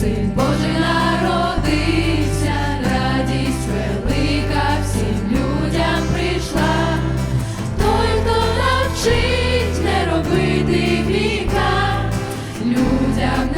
Син Божий народився, радість велика всім людям прийшла. Той, хто навчить не робити гріха, людям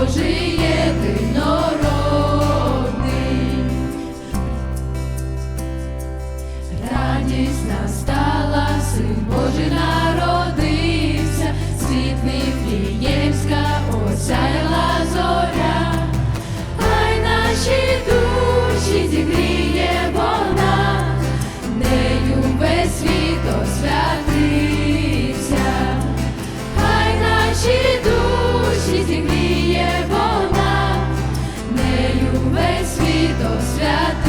Божий єдино. весь світ освяти.